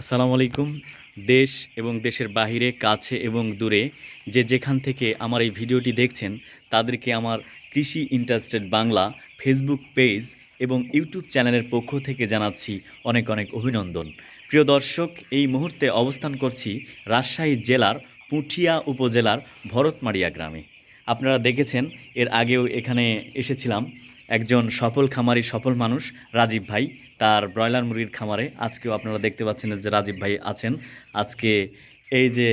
আসসালামু আলাইকুম। দেশ এবং দেশের বাহিরে, কাছে এবং দূরে যে যেখান থেকে আমার এই ভিডিওটি দেখছেন, তাদেরকে আমার কৃষি ইন্টারেস্টেড বাংলা ফেসবুক পেজ এবং ইউটিউব চ্যানেলের পক্ষ থেকে জানাচ্ছি অনেক অনেক অভিনন্দন। প্রিয় দর্শক, এই মুহূর্তে অবস্থান করছি রাজশাহী জেলার পুঠিয়া উপজেলার ভরতমারিয়া গ্রামে। আপনারা দেখেছেন, এর আগেও এখানে এসেছিলাম। একজন সফল খামারি, সফল মানুষ রাজীব ভাই। তার ব্রয়লার মুরগির খামারে। আজকেও আপনারা দেখতে পাচ্ছেন যে রাজীব ভাই আছেন। আজকে এই যে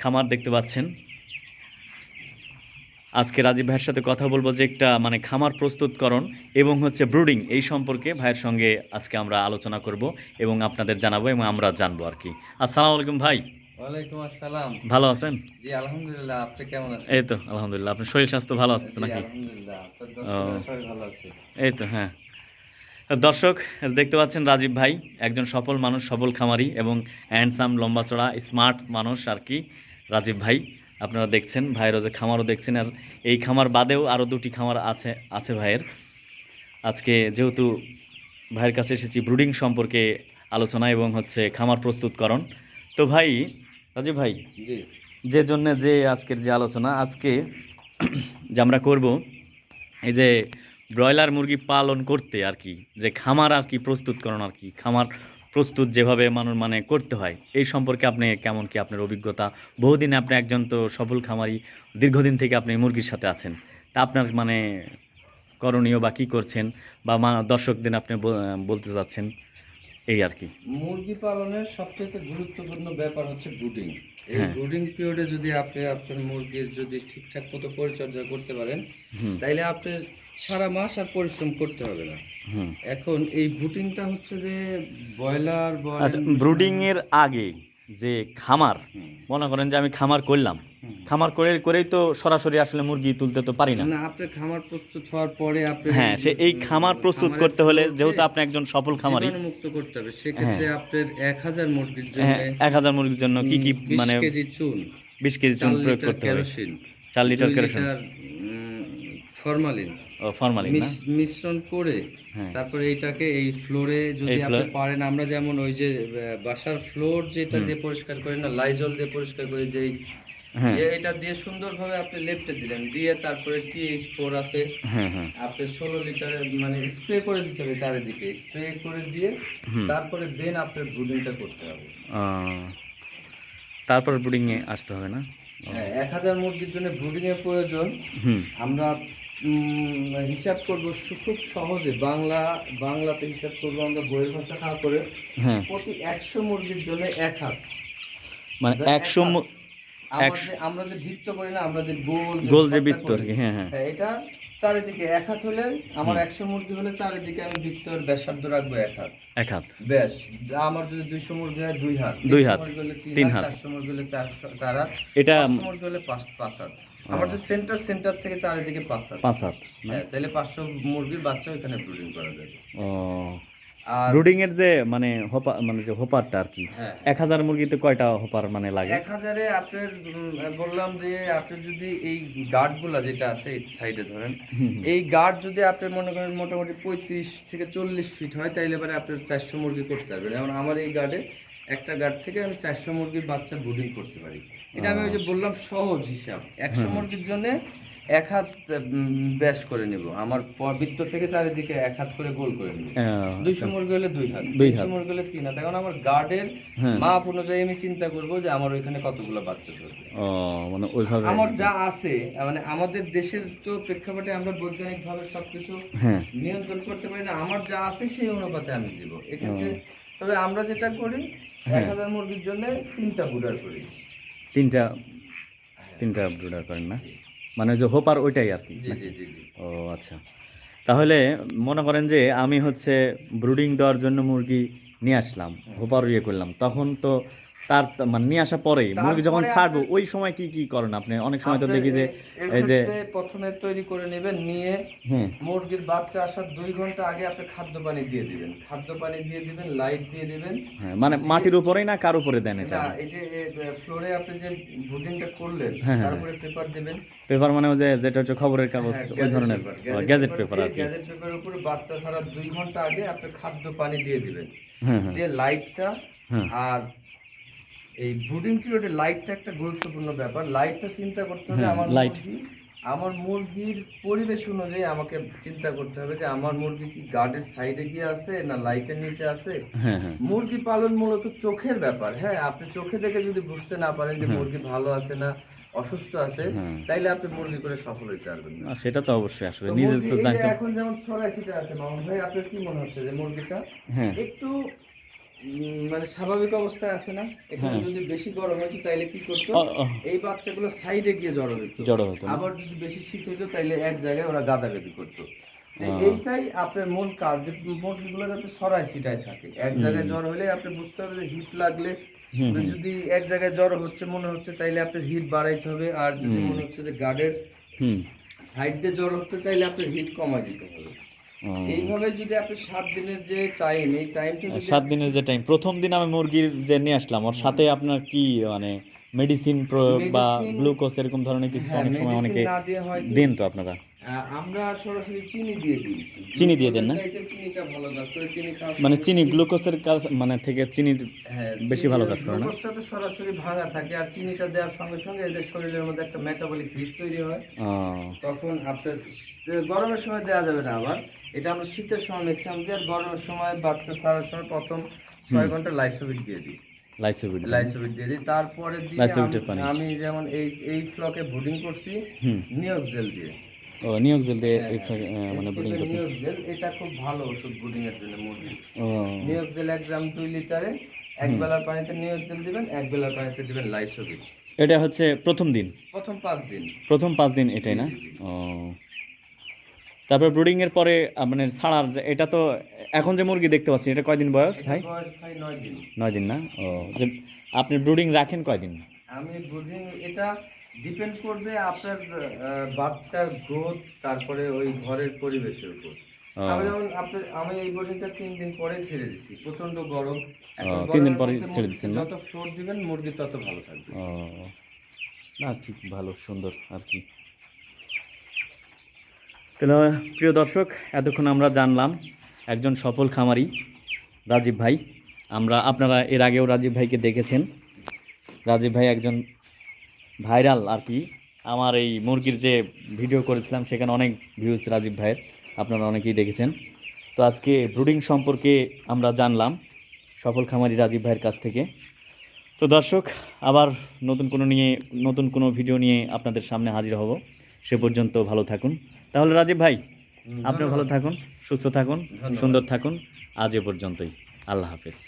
খামার দেখতে পাচ্ছেন আজকে রাজীব ভাইয়ের সাথে কথা বলব যে একটা মানে খামার প্রস্তুতকরণ এবং হচ্ছে ব্রুডিং এই সম্পর্কে ভাইয়ের সঙ্গে আজকে আমরা আলোচনা করব এবং আপনাদের জানাব এবং আমরা জানব আর কি। আসসালামু আলাইকুম ভাই। ওয়ালাইকুম আসসালাম। ভালো আছেন? জি আলহামদুলিল্লাহ। আপনি কেমন আছেন? এই তো আলহামদুলিল্লাহ। আপনার শরীর স্বাস্থ্য ভালো আছে নাকি? আলহামদুলিল্লাহ। আপনার। ভালো আছে। এই তো হ্যাঁ। দর্শক দেখতে পাচ্ছেন রাজীব ভাই একজন সফল মানুষ সফল খামারি এবং হ্যান্ডসাম লম্বা চড়া স্মার্ট মানুষ আর কি রাজীব ভাই। আপনারা দেখছেন ভাইয়েরও যে খামারও দেখছেন আর এই খামার বাদেও আরও দুটি খামার আছে আছে ভাইয়ের। আজকে যেহেতু ভাইয়ের কাছে এসেছি ব্রুডিং সম্পর্কে আলোচনা এবং হচ্ছে খামার প্রস্তুতকরণ। তো ভাই রাজীব ভাই যে জন্য যে আজকের যে আলোচনা আজকে যে আমরা করব এই যে ব্রয়লার মুরগি পালন করতে আর কি যে খামার আর কি প্রস্তুতকরণ আর কি খামার প্রস্তুত যেভাবে মানুষ মানে করতে হয় এই সম্পর্কে আপনি কেমন কি আপনার অভিজ্ঞতা? বহুদিন আপনি একজন তো সফল খামারি দীর্ঘদিন থেকে আপনি মুরগির সাথে আছেন তা আপনার মানে করণীয় বা কী করছেন? বা মা- দর্শকদের আপনি বলতে চাচ্ছেন এই আর কি। মুরগি পালনের সবচেয়ে গুরুত্বপূর্ণ ব্যাপার হচ্ছে ব্রুডিং। এই হ্যাঁ। ব্রুডিং পিরিয়ডে যদি আপনি আপনার মুরগির যদি ঠিকঠাক মতো পরিচর্যা করতে পারেন তাইলে আপনি সারা মাস আর পরিশ্রম করতে হবে না। এখন এই ব্রুটিংটা হচ্ছে যে ব্রয়লার আচ্ছা ব্রুডিং এর আগে যে খামার মনে করেন যে আমি খামার করলাম। খামার করে করেই তো সরাসরি আসলে মুরগি তুলতে তো পারি না। না আপনার খামার প্রস্তুত হওয়ার পরে আপনি হ্যাঁ সে এই খামার প্রস্তুত করতে হলে যেহেতু আপনি একজন সফল খামারি। জীবাণুমুক্ত করতে হবে। সেক্ষেত্রে আপনার এক হাজার মুরগির জন্য হ্যাঁ এক হাজার মুরগির জন্য কি কি মানে কেজি চুন বিশ কেজি চুন প্রয়োগ করতে হবে। কেরোসিন চার লিটার কেরোসিন। ফরমালিন ফরমালিন মিশ্রণ করে হ্যাঁ। তারপরে এইটাকে এই ফ্লোরে যদি আপনি পারেন আমরা যেমন ওই যে বাসার ফ্লোর যেটা দিয়ে পরিষ্কার করি না লাইজল দিয়ে পরিষ্কার করি যে এই- হ্যাঁ। এ- এটা দিয়ে সুন্দরভাবে আপনি লেপটে দিলেন দিয়ে তারপরে টিএইচ ফোর আছে। হ্যাঁ আপনি ষোলো লিটারের মানে স্প্রে করে দিতে হবে চারিদিকে স্প্রে করে দিয়ে তারপরে দেন আপনার ব্রুডিংটা করতে হবে। তারপর ব্রুডিং এ আসতে হবে না? হ্যাঁ এক হাজার মুরগির জন্য ব্রুডিং এর প্রয়োজন আমরা হিসাব করব খুব সহজে। বাংলা বাংলাতে হিসাব করব আমরা বইয়ের ভাষা না করে। হ্যাঁ। প্রতি একশো মুরগির জন্য এক হাত। মানে একশো আমার যে- বৃত্ত করি না আমরা যে গোল গোল যে বৃত্ত আর কি হ্যাঁ হ্যাঁ। হ্যাঁ, এটা চারিদিকে এক হাত হলে আমার একশো মুরগি হলে চারিদিকে আমি বৃত্তর ব্যাসার্ধ রাখব এক হাত। এক হাত। ব্যাস আমার যদি দুইশো মুরগি হয় দুই হাত। দুই হাত, তিন হাত। চারশো মুরগি হলে চারশো চার হাত। এটা মুরগি হলে পাঁচ পাঁচ হাত। আমার যে সেন্টার সেন্টার থেকে চারিদিকে পাঁচ হাত। পাঁচ হাত হ্যাঁ তাহলে পাঁচশো মুরগির বাচ্চা ব্রুডিং করা যাবে ও। আর ব্রুডিং এর যে মানে হোপা মানে যে হোপারটা আর কি হ্যাঁ। এক হাজার মুরগিতে কয়টা হোপার মানে লাগে? এক হাজারে আপনার বললাম যে আপনি যদি এই গার্ডগুলা যেটা আছে এই সাইডে ধরেন। এই গার্ড যদি আপনি মনে করেন মোটামুটি পঁয়ত্রিশ থেকে চল্লিশ ফিট হয় তাইলে এবারে আপনার চারশো মুরগি করতে পারবেন। যেমন আমার এই গার্ডে একটা গার্ড থেকে আমি চারশো মুরগির বাচ্চা ব্রুডিং করতে পারি। এটা আমি ওই যে বললাম সহজ হিসাব। একশো মুরগির জন্য এক হাত ব্যাস করে নেব। আমার প- বৃত্ত থেকে চারিদিকে এক হাত করে গোল করে নেব। আহ, দুইশো মুরগি হলে দুই হাত দুইশো মুরগি হলে তিন হাত। এখন আমার গার্ডের হ্যাঁ মাপ অনুযায়ী আমি চিন্তা করব যে আমার ওইখানে কতগুলো বাচ্চা চলবে মানে ওইভাবে আমার যা আছে মানে আমাদের দেশের তো প্রেক্ষাপটে আমরা বৈজ্ঞানিক ভাবে সবকিছু হ্যাঁ। নিয়ন্ত্রণ করতে পারি না। আমার যা আছে সেই অনুপাতে আমি দিব। এক্ষেত্রে তবে আমরা যেটা করি হ্যাঁ। এক হাজার মুরগির জন্য তিনটা ব্রুডার করি। তিনটা তিনটা ব্রুডার করেন না? মানে যে হোপার ওইটাই আর কি? জি জি জি জি। ও আচ্ছা। তাহলে মনে করেন যে আমি হচ্ছে ব্রুডিং দেওয়ার জন্য মুরগি নিয়ে আসলাম হোপার ইয়ে করলাম। তখন তো তার মানে নিয়ে আসার পরে মুরগি যখন ছাড়বো ওই সময় কি কি করেন আপনি? অনেক সময় তো দেখি যে এই যে প্রথমে তৈরি করে নেবেন নিয়ে হ্যাঁ। মুরগির বাচ্চা আসার দুই ঘণ্টা আগে আপনি খাদ্য পানি দিয়ে দিবেন। খাদ্য পানি দিয়ে দিবেন লাইট দিয়ে দিবেন। হ্যাঁ মানে মাটির উপরেই না কার উপরে দেন এটা? এই যে ফ্লোরে আপনি যে ব্রুডিংটা করলেন হ্যাঁ। তারপরে পেপার দিবেন। পেপার মানে ওই যে যেটা হচ্ছে খবরের কাগজ ওই ধরনের পেপার, গ্যাজেট পেপার আর কি। গ্যাজেট পেপারের উপরে বাচ্চা ছাড়া দুই ঘণ্টা আগে আপনি খাদ্য পানি দিয়ে দিবেন। দিয়ে লাইটটা আর এই ব্রুডিং পিরিয়ডে লাইটটা একটা গুরুত্বপূর্ণ ব্যাপার। লাইটটা চিন্তা করতে হবে হ্যাঁ, আমার। মুরগি আমার মুরগির পরিবেশ অনুযায়ী আমাকে চিন্তা করতে হবে যে আমার মুরগি কি গার্ডের সাইডে গিয়ে আছে না লাইটের নিচে আছে? হ্যাঁ হ্যাঁ। মুরগি পালন মূলত চোখের ব্যাপার। হ্যাঁ আপনি চোখে দেখে যদি বুঝতে না পারেন যে মুরগি ভালো আছে না অসুস্থ আছে। তাইলে আপনি মুরগি করে সফল হতে পারবেন না। সেটা তো অবশ্যই আসলে নিজে তো জানতে এখন যেমন ছড়াইছিতে আছে মামুন ভাই আপনার কি মনে হচ্ছে যে মুরগিটা একটু মানে স্বাভাবিক অবস্থায় আছে না? এখানে যদি বেশি গরম হতো তাইলে কি করতো? হ্যাঁ। এই বাচ্চাগুলো সাইডে গিয়ে জড়ো হতো জড়ো হতো আবার যদি বেশি শীত তাইলে এক জায়গায় ওরা গাদাগাদি করতো। এইটাই আপনার মূল কাজ যে মুরগিগুলো যাতে সরাই সিটাই থাকে। এক জায়গায় জ্বর হলে আপনি বুঝতে হবে যে হিট লাগলে। যদি এক জায়গায় জ্বর হচ্ছে মনে হচ্ছে তাইলে আপনার হিট বাড়াইতে হবে। আর যদি মনে হচ্ছে যে গার্ডের সাইড দিয়ে জ্বর হচ্ছে তাইলে আপনার হিট কমাই দিতে হবে। এইভাবে যদি আপনি সাত দিনের যে টাইম এই টাইমটা সাত দিনের যে টাইম প্রথম দিন আমি মুরগির যে নিয়ে আসলাম ওর সাথে আপনার কি মানে মেডিসিন প্রয়োগ বা গ্লুকোজ এরকম ধরনের কিছু হ্যাঁ, অনেক সময় অনেকে দেন তো আপনারা? আমরা সরাসরি চিনি দিয়ে দিই। চিনি দিয়ে দেন না? চিনিটা ভালো কাজ করে চিনি মানে চিনি গ্লুকোজের কাজ মানে থেকে চিনির হ্যাঁ, বেশি ভালো কাজ করে না? গ্লুকোজটা তো সরাসরি ভাঙা থাকে আর চিনিটা দেওয়ার সঙ্গে সঙ্গে এদের শরীরের মধ্যে একটা মেটাবলিক হিট তৈরি হয়। তখন আপনার গরমের সময় দেওয়া যাবে না আবার। এটা আমরা শীতের সময় ম্যাক্সিমাম দিই আর গরমের সময় বাচ্চা ছাড়ার সময় প্রথম ছয় ঘণ্টা লাইসোবিট দিয়ে দিই। লাইসোবিট দিয়ে। দিই। তারপরে আমি- যেমন এই এই ফ্লকে ব্রুডিং করছি নিয়োগ জেল দিয়ে। ও নিয়োগ জেল দিয়ে হ্যাঁ, মানে ব্রিডিং করতে নিয়োগ জেল এটা খুব ভালো ওষুধ ব্রুডিং এর জন্য মুরগি। ও। নিয়োগ জেল এক গ্রাম দুই লিটারে এক বেলার পানিতে নিয়োগ জেল দিবেন এক বেলার পানিতে দিবেন লাইসোবিট। এটা হচ্ছে প্রথম দিন? প্রথম পাঁচ দিন। প্রথম পাঁচ দিন এটাই না? ও। তারপর ব্রুডিং এর পরে মানে ছাড়ার এটা তো এখন যে মুরগি দেখতে পাচ্ছি এটা কয়দিন বয়স ভাই? নয় দিন। না? ও যে আপনি ব্রুডিং রাখেন কয়দিন? আমি ব্রুডিং এটা ডিপেন্ড করবে আপনার বাচ্চার গ্রোথ তারপরে ওই ঘরের পরিবেশের উপর। আমি যেমন আপনার আমি এই ব্রুডিংটা তিন দিন পরে ছেড়ে দিচ্ছি প্রচণ্ড গরম। তিন দিন পরে ছেড়ে দিচ্ছেন যত ফ্লোর দিবেন মুরগি তত ভালো থাকবে। না ঠিক ভালো সুন্দর আর কি। তাহলে প্রিয় দর্শক, এতক্ষণ আমরা জানলাম একজন সফল খামারি, রাজীব ভাই। আমরা, আপনারা এর আগেও রাজীব ভাইকে দেখেছেন। রাজীব ভাই একজন ভাইরাল আর কি। আমার এই মুরগির যে ভিডিও করেছিলাম, সেখানে অনেক ভিউজ রাজীব ভাইয়ের। আপনারা অনেকেই দেখেছেন। তো আজকে ব্রুডিং সম্পর্কে আমরা জানলাম সফল খামারি রাজীব ভাইয়ের কাছ থেকে। তো দর্শক, আবার নতুন কোনো নিয়ে, নতুন কোনো ভিডিও নিয়ে আপনাদের সামনে হাজির হব। সে পর্যন্ত ভালো থাকুন। তাহলে রাজীব ভাই আপনি ভালো থাকুন সুস্থ থাকুন সুন্দর থাকুন। আজ এ পর্যন্তই। আল্লাহ হাফেজ।